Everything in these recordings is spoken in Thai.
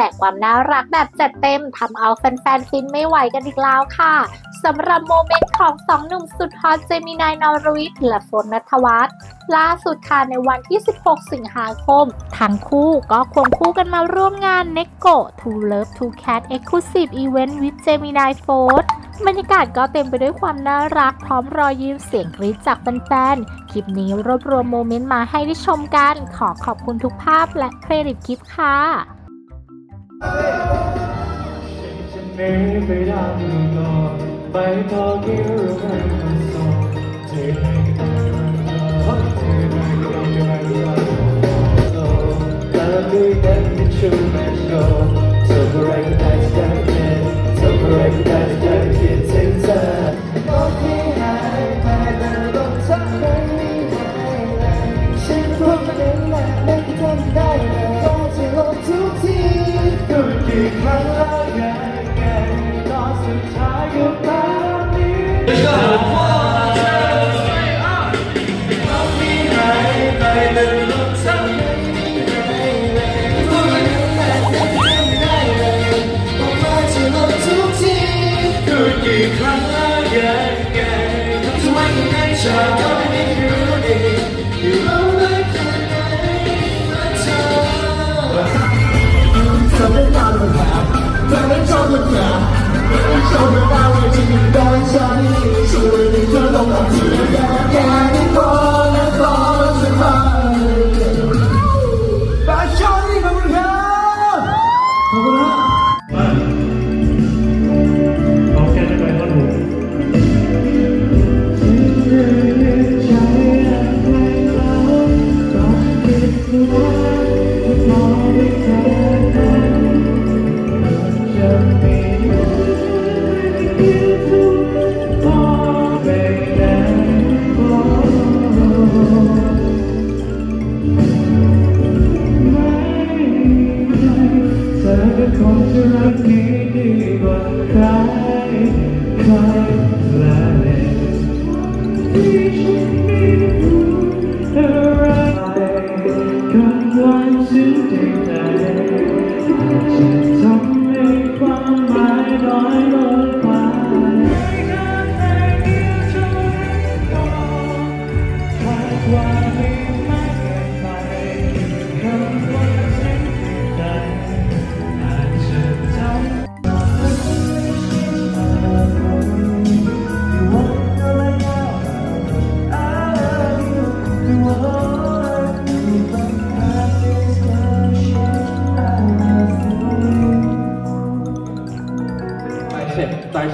แจกความน่ารักแบบจัดเต็มทำเอาแฟนๆฟินไม่ไหวกันอีกแล้วค่ะสำหรับโมเมนต์ของสองหนุ่มสุดฮอตเจมินายนอรวิทย์และฝนนัทวัฒน์ล่าสุดค่ะในวันที่ 16 สิงหาคม ทั้งคู่ก็ควงคู่กันมาร่วมงาน n e c o To Love To Cat Exclusive Event with Gemini f o r d บรรยากาศก็เต็มไปด้วยความน่ารักพร้อมรอยยิ้มเสียงกรี๊ดจากแฟนๆ คลิปนี้รวบรวมโมเมนต์มาให้ได้ชมกัน ขอขอบคุณทุกภาพและเครดิตคลิปค่ะ จะไม่ไปได้ก่อนไปต่อคิวให้มันสองเทให้กันรักเทให้กันเทให้กันโซ่แต่ละทีกันที่ชูแม่โชว์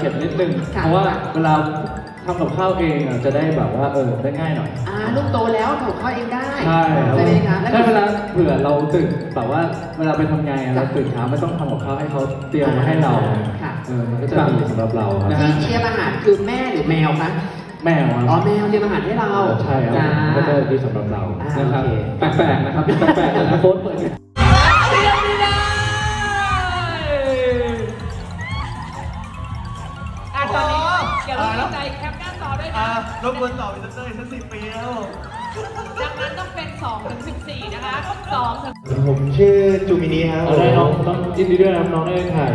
ฉ็ดตายเฉ็ดนิดนึงเพราะว่าเวลาทำกับข้าวเองอะจะได้แบบว่าเออได้ง่ายหน่อย อ่าลูกโตแล้วถูกเขาเองได้ใช่ครับใช่ไหมคะแล้วใช่เวลาเผื่อเราตื่นแบบว่าเวลาไปทำงานอะเราตื่นเช้าไม่ต้องทำกับข้าวให้เขาเตรียมมาให้เราค่ะ เออมันก็จะดีสำหรับเราครับที่เตรียมอาหารคือแม่หรือแมวคะแมวอะอ๋อแมวเตรียมอาหารให้เราใช่ครับจ้าก็จะดีสำหรับเราอ่านะครับโอเค แปลกๆนะครับแปลกๆนะโค้ดเปิด หน้าจอด้วยนะรบกวนต่ออีกสักเต้ยสักสิบปีแล้วดังนั้นต้องเป็น2ถึง14 นะคะ2ถึงผมชื่อจูมินีครับเอาได้น้องน้องยินดีด้วยนะครับน้องได้ถ่าย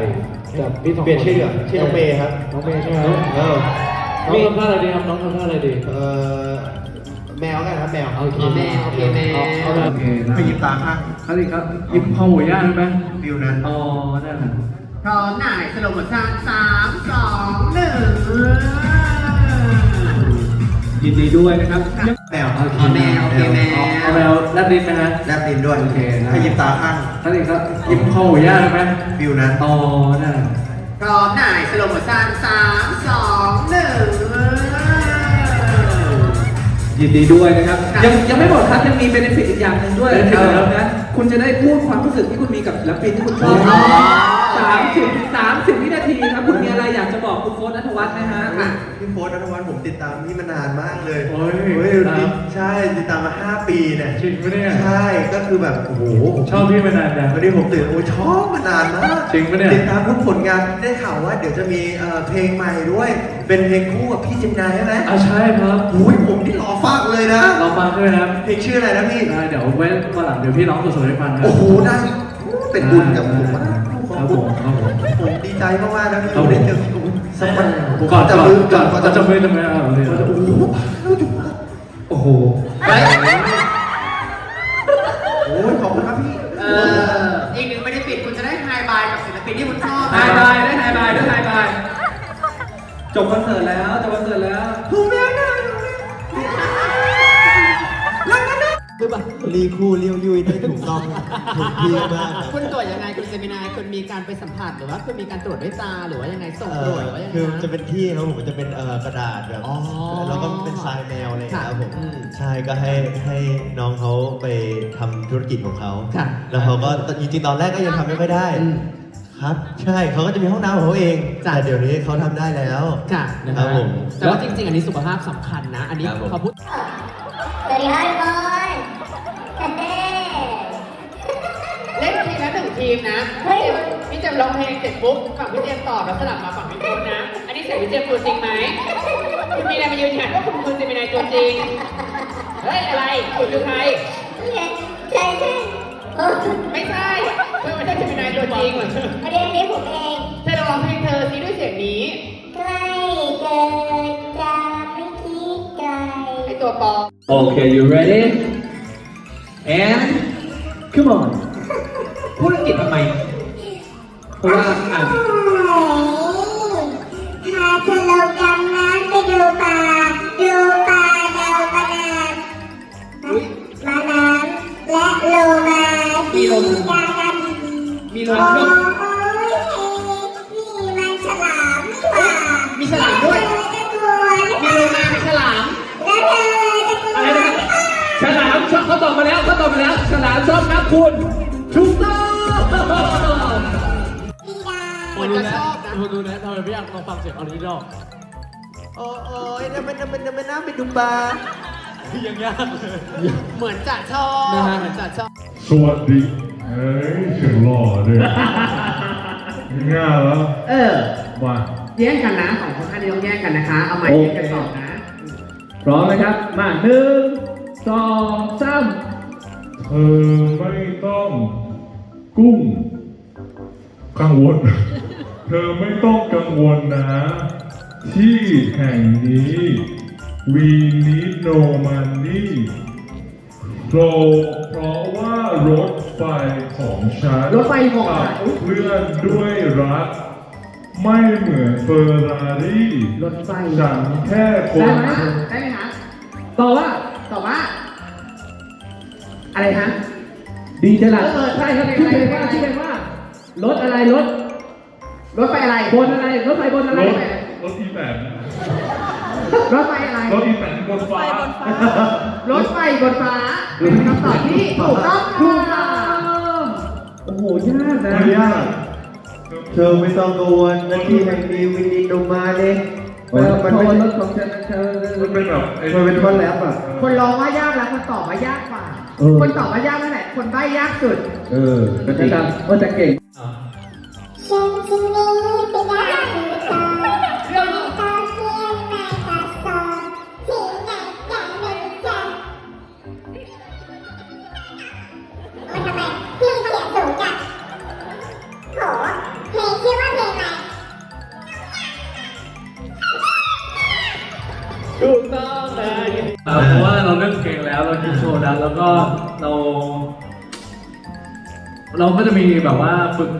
กับพี่สองคนเปลี่ยนชื่อเหรอชื่อน้องเมย์ครับน้องเมย์ใช่ไหมเออน้องทำท่าอะไรดีครับน้องทำท่าอะไรดีเออแมวกันครับแมวโอเคอ๋อแมวโอเคแมวเอาเอาแบบไปหยิบตาข้างเขาดิครับหยิบคอหมูย่างใช่ไหมฟิวนั้นอ๋อได้ครับพร้อมหน่ายสโลโมชั่นสามสองหนึ่ง ยินดีด้วยนะครับแมวอ๋อแมวโอเคแมวเอาแมวแลบลิ้นไหมฮะแลบลิ้นด้วยโอเคนะไปหยิบตาข้างเขาดิครับหยิบคอหมูย่างใช่ไหมฟิวนั้นอ๋อได้พร้อมหน่ายสโลโมชั่นสามสองหนึ่งยินดีด้วยนะครับครับ ยังยังไม่หมดครับยังมีเบนฟิตอีกอย่างหนึ่งด้วย benefit อะไรครับนะคุณจะได้พูดความรู้สึกที่คุณมีกับศิลปินที่คุณชอบอ๋อ สามสิบสามสิบวินาทีครับคุณมีอะไรอยากจะบอกคุณโฟสนัทวัฒน์ไหมฮะ พี่โฟสนัทวัฒน์ผมติดตามพี่มานานมากเลยโอ้ยเฮ้ยครับ ใช่ติดตามมา 5 ปีเนี่ยจริงปะเนี่ย ใช่ก็คือแบบโอ้โหชอบพี่มานานจัง วันนี้ผมตื่นโอ้ยชอบมานานมากจริงปะเนี่ย ติดตามทุกผลงานได้ข่าวว่าเดี๋ยวจะมีเอ่อเพลงใหม่ด้วย เป็นเพลงคู่กับพี่จิมนายใช่ไหมอะใช่ครับโอ้ยผมที่รอฟังเลยนะเราฟังด้วยนะครับเพลงชื่ออะไรนะพี่ ได้เดี๋ยวไว้วันหลังเดี๋ยวพี่ร้องสดๆให้ฟังครับโอ้โหได้โอ้เป็นบุญกับผมมาก ครับผมครับผมผมดีใจมากๆนะที่ครับผมได้เจอพี่กุ้งสักวันผมก่อนจะก่อนมือก่อนก่อนจะจะมือจะมืออะโอเคโอ้โหโอ้โหโอ้ยขอบคุณครับพี่เอออีกหนึ่งไม่ได้ปิดคุณจะได้ไฮบายกับศิลปินที่คุณชอบไฮบายได้ไฮบายได้ไฮบายจบคอนเสิร์ตแล้วจบคอนเสิร์ตแล้วรีคู่เลี้ยวยุยได้ถูกต้องถูกที่มากครับคุณ เซมินายคุณมีการไปสัมผัสหรือว่าคุณมีการตรวจด้วยตาหรือว่ายังไงส่งเอ่ตรวอจหรือว่ายังไงคือนะจะเป็นที่ครับผมจะเป็นเอ่อกระดาษแบบอ๋อแล้วก็เป็นทรายแมวอะไรอย่างเงี้ยครับผมอืมใช่ก็ให้ให้น้องเขาไปทำธุรกิจของเขาค่ะแล้วเขาก็จริงๆตอนแรกก็ยังทำไม่ค่อยได้ อืมครับ ใช่เขาก็จะมีห้องน้ำของเขาเองจ้ะ แต่เดี๋ยวนี้เขาทำได้แล้ว ค่ะนะครัฮะบผมแต่ว่าจริงๆ อันนี้สุขภาพสำคัญนะ อันนี้ครับผม เขาพูด สวัสดีค่ะบอยเฮ้ ทีมละหนึ่งทีมนะเฮ้ยพี่เจมส์ร้องเพลงเสร็จปุ๊บฝั่งพี่เจมส์ตอบแล้วสลับมาฝั่งพี่โค้ดนะ อันนี้เสียงพี่เจมส์ตัวจริงไหมคุณมีอะไรมายืนยันว่าคุณคือเจมินายตัวจริง เฮ้ยอะไรคุณคือใคร ใช่ใช่เออไม่ใช่เธอไม่ใช่เจมินายตัวจริงประเด็นนี้ผมเองเธอลองร้องเพลงเธอซีด้วยเสียงนี้ ใกล้เกินจะไม่คิดไกลไอตัวปลอมโอเค you ready and come on พูดอังกฤษทำไมเพราะว่าอ่านพาเธอลงดำน้ำไปดูปลาดูปลาเดาปลาน้ำมาน้ำและโลมาที่ดากันมีลโอ้มยด้วยนี่มันฉลามนี่หว่ามีฉลามด้วยเธอจะกลัวหรือมีเปโลล่ามามีฉลามแล้วเธอจะกลัวอะไรหรือนะเปล่าฉลามชอบเขาตอบมาแล้วเขาตอบมาแล้วฉลามชอบนับคุณถูกต้องาคนก็ชอบนะดูนะทำไมพี่อยากลองฟังเสียงออริจินอลโอ้โอ้ยนั่นมันนั่นมันนั่นมันน้ำไปดูปลายังยากเลยเหมือนจะชอบนะฮะเหมือนจะชอบสวัสดีเฮ้ยเสียงหล่อด้วยง่ายแล้วเออมาแย่งกันนะสองคนท่านนี้ต้องแย่งกันนะคะ เอาไม้แย่งกันตอบนะพร้อมนะครับ มาหนึ่งสองสามเธอไม่ต้องกุ้งกังวล เธอไม่ต้องกังวลนะ ที่แห่งนี้ we need no money เพราะเพราะว่ารถไฟของฉันรถไฟของฉันขับเคลื่อนด้วยรัฐไม่เหมือนเฟอร์รารี่รถไฟ ฉันแค่คได้นไหมได้ไหมคะตอบว่าตอบว่า อะไรฮะดีเจลัดเออใช่ครับชื่อเพลงใช่ว่าใช่ชื่อเพลงว่ารถอะไรรถ รถไฟอะไร บนอะไร รถไฟบนอะไร รถรถอีแตนรถไฟอะไร รถอีแตนบนฟ้า รถไฟบนฟ้า เป็นคำตอบที่ถูกต้องถูกค่ะต้องโอ้โหยากนะไม่ยากเธอไม่ต้องกังวลนะที่แห่งนี้วินดีโนมาเนี่ยเออมันพไม่อใช่รถของฉันเธอมันเป็นแบบไอ้มันเป็นท่อนแรปอะ คนร้องว่ายากแล้วคนตอบว่ายากกว่าเออคนตอบว่ายากนั่นแหละ คนใบ้ยากสุด เออก็จะจริงจำว่าจะเก่ง ฉันจะหนีไปได้หรือเปล่าต้องเที่ยวในกระสอบที่ไหนอย่างหนึ่งจังมันทำไมพี่เสียงสูงจังโหเพลงชื่อว่าเพลงอะไรถูกต้องเลยเพราะว่าเราเลิกเพลงแล้วเรากินโชว์แล้วแล้วก็เรา เราก็จะมีแบบว่าฝึก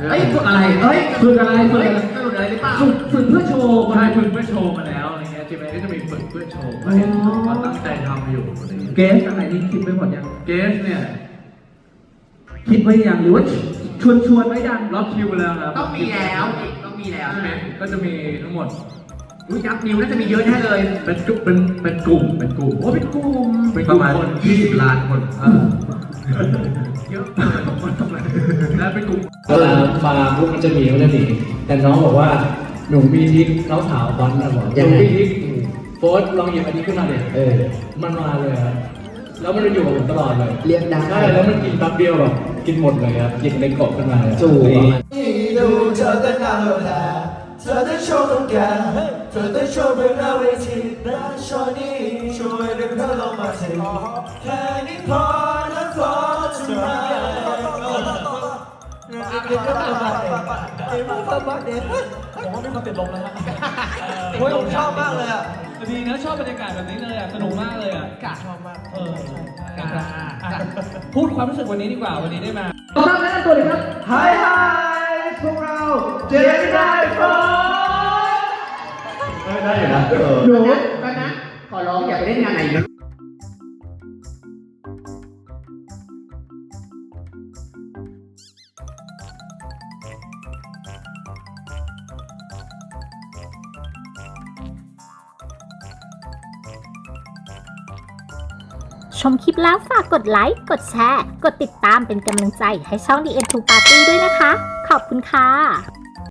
เฮ้ยฝึกอะไรเฮ้ยฝึกอะไรฝึกเฮ้ยอะไรสนุกอะไรหรือเปล่าฝึกฝึกเพื่อโชว์ใช่ฝึกเพื่อโชว์มาแล้วอะไรเงี้ยจีเมก็จะมีฝึกเพื่อโชว์มาเนี่ยก็ตั้งใจทำอยู่อะไรเงี้ยเกสอะไรนี่คิดไว้หมดยังเกสเนี่ยคิดไว้ยังหรือว่าชวนชวนไว้ยังล็อกคิวแล้วครับต้องมีแล้วต้องมีแล้วใช่ไหมก็จะมีทั้งหมดรู้ยับนิ้วน่าจะมีเยอะแน่เลย เป็นกลุ่มเป็นเป็นกลุ่มเป็นกลุ่มโอ้เป็นกลุ่มเป็นกลุ่มคน20ล้านคนเออเยอะแล้วเป็นกลุ่มเวลามาพวกมันจะหนีมันจะหนีแต่น้องบอกว่าหนูมีทริกน้องสาวบอลนะบอกหนูมีทริกโฟสลองหยิบอันนี้ขึ้นมาเด็เออมันมาเลยครับแล้วมันจะอยู่กับผมตลอดเลยเรียกได้ใช่แล้วมันกินแป๊บเดียวแบบกินหมดเลยครับกินเป็นกบขึ้นมาเลยจู่ดูเธอก็น่ารักเธอได้โชว์ตรงกลางเธอได้โชว์บนหน้าเวทีนะโชว์นี้ช่วยดึงเธอลงมาสิแค่นี้พอ นะพอจะมากินก็ตามมาเอ็มมาตามมาเด็ผมว่าไม่มาติดลมแล้วฮะโอ้ยผมชอบมากเลยอะดีนะชอบบรรยากาศแบบนี้เลยอะสนุกมากเลยอะชอบมากเออนะครับอะพูดความรู้สึกวันนี้ดีกว่าวันนี้ได้มาขอต้อนรับตัวเลยครับไฮไฮพวกเราเจมินายโฟนได้อยู่นะหนูก็นะขอร้องอย่าไปเล่นงานไหน ชมคลิปแล้วฝากกดไลค์ กดแชร์ กดติดตามเป็นกำลังใจให้ช่อง The End to Party ด้วยนะคะ ขอบคุณค่ะ